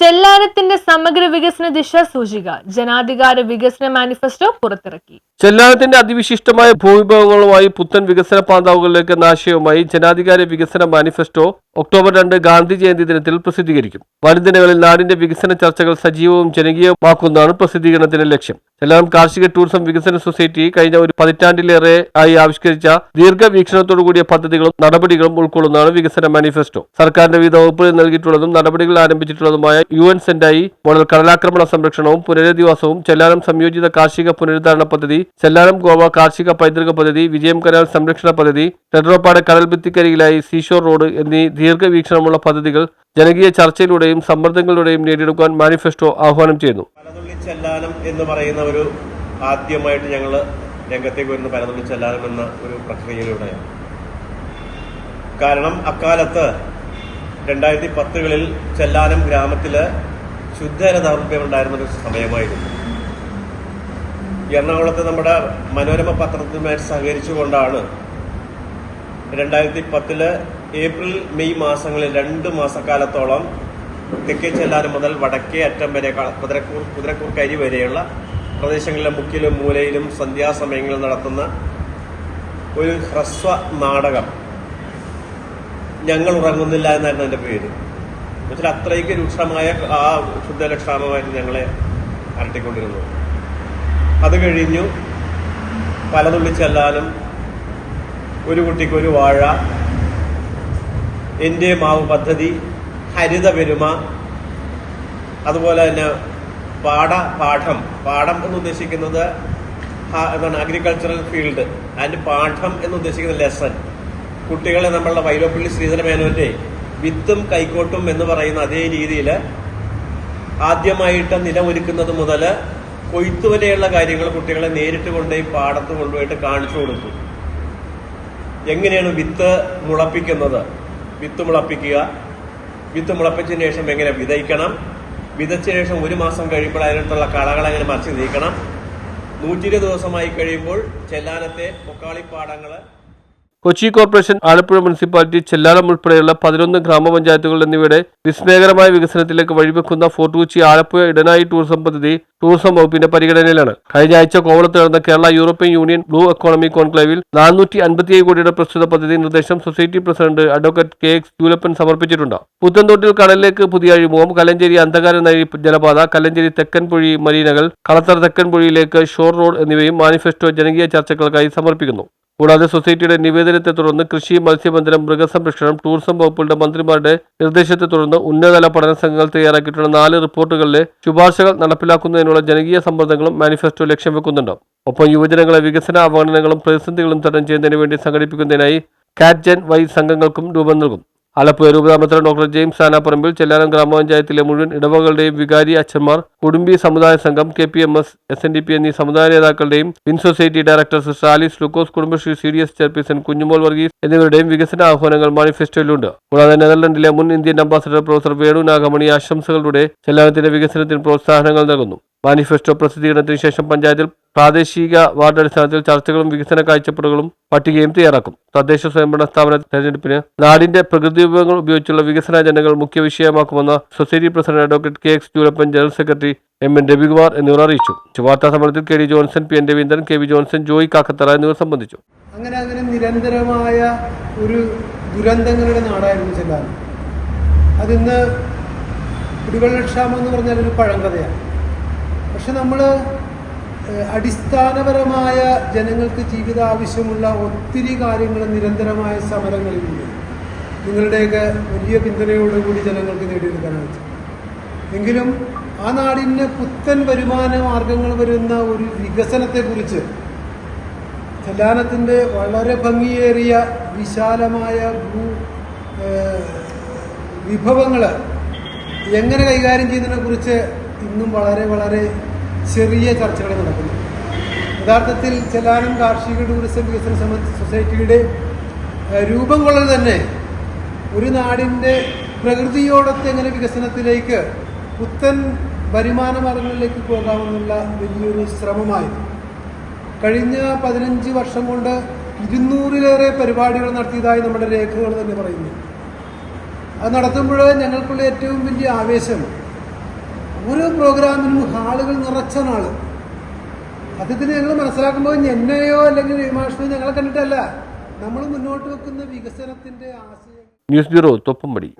ചെല്ലാനത്തിന്റെ സമഗ്ര വികസന ദിശ സൂചിക. ജനാധികാര വികസന മാനിഫെസ്റ്റോ പുറത്തിറക്കി. ചെല്ലാനത്തിന്റെ അതിവിശിഷ്ടമായ ഭൂവിഭവങ്ങളുമായി പുത്തൻ വികസന പാന്താവുകളിലേക്ക് എന്ന ആശയവുമായി ജനാധികാര വികസന മാനിഫെസ്റ്റോ ഒക്ടോബർ രണ്ട് ഗാന്ധി ജയന്തി ദിനത്തിൽ പ്രസിദ്ധീകരിക്കും. വരും ദിനങ്ങളിൽ നാടിന്റെ വികസന ചർച്ചകൾ സജീവവും ജനകീയമാക്കുന്നതാണ് പ്രസിദ്ധീകരണത്തിന്റെ ലക്ഷ്യം. ചെല്ലാനം കാർഷിക ടൂറിസം വികസന സൊസൈറ്റി കഴിഞ്ഞ ഒരു പതിറ്റാണ്ടിലേറെ ആയി ആവിഷ്കരിച്ച ദീർഘവീക്ഷണത്തോടുകൂടിയ പദ്ധതികളും നടപടികളും ഉൾക്കൊള്ളുന്നതാണ് വികസന മാനിഫെസ്റ്റോ. സർക്കാരിന്റെ വിവിധ വകുപ്പുകൾ നൽകിയിട്ടുള്ളതും നടപടികൾ ആരംഭിച്ചിട്ടുള്ളതുമായ യു എൻ സെന്റായി മോഡൽ കടലാക്രമണ സംരക്ഷണവും പുനരധിവാസവും ചെല്ലാനം സംയോജിത കാർഷിക പുനരുദ്ധാരണ പദ്ധതി ചെല്ലാനം ഗോവ കാർഷിക പൈതൃക പദ്ധതി വിജയം കനാൽ സംരക്ഷണ പദ്ധതി ടെട്രോപ്പാട് കടൽ ഭിത്തിക്കരികിലായി സീഷോർ റോഡ് എന്നീ ദീർഘവീക്ഷണമുള്ള പദ്ധതികൾ ജനകീയ ചർച്ചയിലൂടെയും സമ്മർദ്ദങ്ങളിലൂടെയും നേടിയെടുക്കാൻ മാനിഫെസ്റ്റോ ആഹ്വാനം ചെയ്യുന്നു. ചെല്ലാനം എന്ന് പറയുന്ന ഒരു ആദ്യമായിട്ട് ഞങ്ങൾ രംഗത്തേക്ക് വരുന്ന പലതുള്ളി ചെല്ലാനം എന്ന ഒരു പ്രക്രിയയിലൂടെയാണ്. കാരണം അക്കാലത്ത് രണ്ടായിരത്തി പത്തുകളിൽ ചെല്ലാനം ഗ്രാമത്തിൽ ശുദ്ധജല ദൗർലഭ്യം ഉണ്ടായിരുന്ന ഒരു സമയമായിരുന്നു. എറണാകുളത്ത് നമ്മുടെ മനോരമ പത്രത്തിനുമായിട്ട് സഹകരിച്ചുകൊണ്ടാണ് രണ്ടായിരത്തി പത്തിൽ ഏപ്രിൽ മെയ് മാസങ്ങളിൽ രണ്ട് മാസക്കാലത്തോളം തെക്കേ ചെല്ലാറ് മുതൽ വടക്കേ അറ്റം വരെ കുതിരക്കൂർ കുതിരക്കൂർ കരി വരെയുള്ള പ്രദേശങ്ങളിലെ മുക്കിലും മൂലയിലും സന്ധ്യാസമയങ്ങളിൽ നടത്തുന്ന ഒരു ഹ്രസ്വ നാടകം. ഞങ്ങൾ ഉറങ്ങുന്നില്ല എന്നായിരുന്നു എന്റെ പേര്. എന്നുവെച്ചാൽ അത്രയ്ക്ക് രൂക്ഷമായ ആ ശുദ്ധലക്ഷാമമായിട്ട് ഞങ്ങളെ അരട്ടിക്കൊണ്ടിരുന്നു. അത് കഴിഞ്ഞു പലതുള്ളി ചെല്ലാനും ഒരു കുട്ടിക്ക് ഒരു വാഴ എന്റെ മാവ് പദ്ധതി ഹരിത പെരുമ അതുപോലെ തന്നെ പാഠ പാഠം. പാഠം എന്ന് ഉദ്ദേശിക്കുന്നത് എന്താണ് അഗ്രികൾച്ചറൽ ഫീൽഡ് ആൻഡ് പാഠം എന്ന് ഉദ്ദേശിക്കുന്ന ലെസൺ കുട്ടികളെ നമ്മളുടെ വൈലോപ്പള്ളി ശ്രീധര മേനോന്റെ വിത്തും കൈക്കോട്ടും എന്ന് പറയുന്ന അതേ രീതിയിൽ ആദ്യമായിട്ട് നിലമൊരുക്കുന്നത് മുതൽ കൊയ്ത്തുവരെയുള്ള കാര്യങ്ങൾ കുട്ടികളെ നേരിട്ട് കൊണ്ടുപോയി പാടത്ത് കൊണ്ടുപോയിട്ട് കാണിച്ചു കൊടുക്കും. എങ്ങനെയാണ് വിത്ത് മുളപ്പിക്കുന്നത്? വിത്ത് മുളപ്പിക്കുക. വിത്ത് മുളപ്പിച്ചതിന് ശേഷം എങ്ങനെ വിതയ്ക്കണം? വിതച്ചതിന് ശേഷം ഒരു മാസം കഴിയുമ്പോൾ അതിനകത്തുള്ള കളകൾ എങ്ങനെ മറിച്ച് നീക്കണം? നൂറ്റി ഇരുപത് ദിവസമായി കഴിയുമ്പോൾ ചെല്ലാനത്തെ പൊക്കാളിപ്പാടങ്ങൾ കൊച്ചി കോർപ്പറേഷൻ ആലപ്പുഴ മുനിസിപ്പാലിറ്റി ചെല്ലാനം ഉൾപ്പെടെയുള്ള പതിനൊന്ന് ഗ്രാമപഞ്ചായത്തുകൾ എന്നിവയുടെ വിസ്മയകരമായ വികസനത്തിലേക്ക് വഴിവെക്കുന്ന ഫോർട്ട് കൊച്ചി ആലപ്പുഴ ഇടനായി ടൂറിസം പദ്ധതി ടൂറിസം വകുപ്പിന്റെ പരിഗണനയിലാണ്. കഴിഞ്ഞ ആഴ്ച കോവളത്ത് നടന്ന Kerala European Union blue economy കോൺക്ലേവിൽ നാനൂറ്റി അൻപത്തിയേഴ് കോടിയുടെ പ്രസ്തുത പദ്ധതി നിർദ്ദേശം society president advocate K X Joolappan സമർപ്പിച്ചിട്ടുണ്ട്. പുത്തൻതോട്ടിൽ കടലിലേക്ക് പുതിയ അഴിമുഖം കലഞ്ചേരി അന്ധകാര നഴി ജലപാത കലഞ്ചേരി തെക്കൻ പുഴി മരീനകൾ കളത്തർ തെക്കൻ പുഴിയിലേക്ക് ഷോർ റോഡ് എന്നിവയും മാനിഫെസ്റ്റോ ജനകീയ ചർച്ചകൾക്കായി സമർപ്പിക്കുന്നു. കൂടാതെ സൊസൈറ്റിയുടെ നിവേദനത്തെ തുടർന്ന് കൃഷി മത്സ്യബന്ധനം മൃഗസംരക്ഷണം ടൂറിസം വകുപ്പുകളുടെ മന്ത്രിമാരുടെ നിർദ്ദേശത്തെ തുടർന്ന് ഉന്നതതല പഠന സംഘങ്ങൾ തയ്യാറാക്കിയിട്ടുള്ള നാല് റിപ്പോർട്ടുകളിലെ ശുപാർശകൾ നടപ്പിലാക്കുന്നതിനുള്ള ജനകീയ സമ്മർദ്ദങ്ങളും മാനിഫെസ്റ്റോ ലക്ഷ്യം വെക്കുന്നുണ്ട്. ഒപ്പം യുവജനങ്ങളെ വികസന അവഗണനകളും പ്രതിസന്ധികളും തരണം ചെയ്യുന്നതിന് വേണ്ടി സംഘടിപ്പിക്കുന്നതിനായി കാറ്റ് ജൻ വൈ സംഘങ്ങൾക്കും രൂപം നൽകും. ആലപ്പുഴ രൂപതാമന്ത്രൻ ഡോക്ടർ ജെയിംസ് ആനാപ്പറമ്പിൽ ചെല്ലാനം ഗ്രാമപഞ്ചായത്തിലെ മുഴുവൻ ഇടവകളുടെയും വികാരി അച്ഛന്മാർ കുടുംബി സമുദായ സംഘം K P M S S N D P എന്നീ സമുദായ നേതാക്കളുടെയും win society director sister Alice Lukose Kudumbashree C D S chairperson Kunjumol Varghese എന്നിവരുടെയും വികസന ആഹ്വാനങ്ങൾ മാനിഫെസ്റ്റോയിലുണ്ട്. കൂടാതെ നെതർലൻഡിലെ മുൻ Indian ambassador professor Venu Nagamani ആശംസകളുടെ ചെല്ലാനത്തിന്റെ വികസനത്തിന് പ്രോത്സാഹനങ്ങൾ നൽകുന്നു. മാനിഫെസ്റ്റോ പ്രസിദ്ധീകരണത്തിന് ശേഷം പഞ്ചായത്തിൽ പ്രാദേശിക വാർഡ് അടിസ്ഥാനത്തിൽ ചർച്ചകളും വികസന കാഴ്ചപ്പാടുകളും പട്ടികയും തയ്യാറാക്കും. തദ്ദേശ സ്വയംഭരണ സ്ഥാപന തെരഞ്ഞെടുപ്പിന് നാടിന്റെ പ്രകൃതി വിഭവങ്ങൾ ഉപയോഗിച്ചുള്ള വികസന അജണ്ടകൾ മുഖ്യ വിഷയമാക്കുമെന്ന് society president advocate K X Joolappan general secretary M N Ravikumar എന്നിവർ അറിയിച്ചു. വാർത്താ സമ്മേളനത്തിൽ K D Johnson P N Raveendran K V Johnson Joy Kakkathara എന്നിവർ സംബന്ധിച്ചു. അങ്ങനെ അങ്ങനെ നിരന്തരമായ ഒരു ദുരന്തങ്ങളുടെ നാടായിരുന്നു ചെല്ലാൻ അതിന്ന് കുടിവെള്ളക്ഷാമം എന്ന് പറഞ്ഞാൽ ഒരു പഴങ്കഥയാണ്. പക്ഷെ നമ്മൾ അടിസ്ഥാനപരമായ ജനങ്ങൾക്ക് ജീവിത ആവശ്യമുള്ള ഒത്തിരി കാര്യങ്ങൾ നിരന്തരമായ സമരങ്ങളിലൂടെ നിങ്ങളുടെയൊക്കെ വലിയ പിന്തുണയോടുകൂടി ജനങ്ങൾക്ക് നേടിയെടുക്കാനായിട്ട് എങ്കിലും ആ നാടിന് പുത്തൻ വരുമാന മാർഗങ്ങൾ വരുന്ന ഒരു വികസനത്തെക്കുറിച്ച് ചെല്ലാനത്തിന്റെ വളരെ ഭംഗിയേറിയ വിശാലമായ ഭൂ വിഭവങ്ങൾ എങ്ങനെ കൈകാര്യം ചെയ്യുന്നതിനെ കുറിച്ച് ഇന്നും വളരെ വളരെ ചെറിയ ചർച്ചകൾ നടക്കുന്നു. യഥാർത്ഥത്തിൽ ചെല്ലാനം കാർഷിക ടൂറിസം വികസന സൊസൈറ്റിയുടെ രൂപം കൊള്ളൽ തന്നെ ഒരു നാടിന്റെ പ്രകൃതിയോടൊത്ത് എങ്ങനെ വികസനത്തിലേക്ക് പുത്തൻ വരുമാന മാർഗങ്ങളിലേക്ക് പോകാമെന്നുള്ള വലിയൊരു ശ്രമമായിരുന്നു. കഴിഞ്ഞ പതിനഞ്ച് വർഷം കൊണ്ട് ഇരുന്നൂറിലേറെ പരിപാടികൾ നടത്തിയതായി നമ്മുടെ രേഖകൾ തന്നെ പറയുന്നു. അത് നടത്തുമ്പോൾ ഞങ്ങൾക്കുള്ള ഏറ്റവും വലിയ ആവേശം ഓരോ പ്രോഗ്രാമിനും ഹാളുകൾ നിറച്ച നാൾ. സത്യത്തിന് ഞങ്ങൾ മനസ്സിലാക്കുമ്പോൾ എന്നെയോ അല്ലെങ്കിൽ വിമാഷണോ ഞങ്ങളെ കണ്ടിട്ടല്ല. നമ്മൾ മുന്നോട്ട് വെക്കുന്ന വികസനത്തിന്റെ ആശയം. News bureau Thoppumpady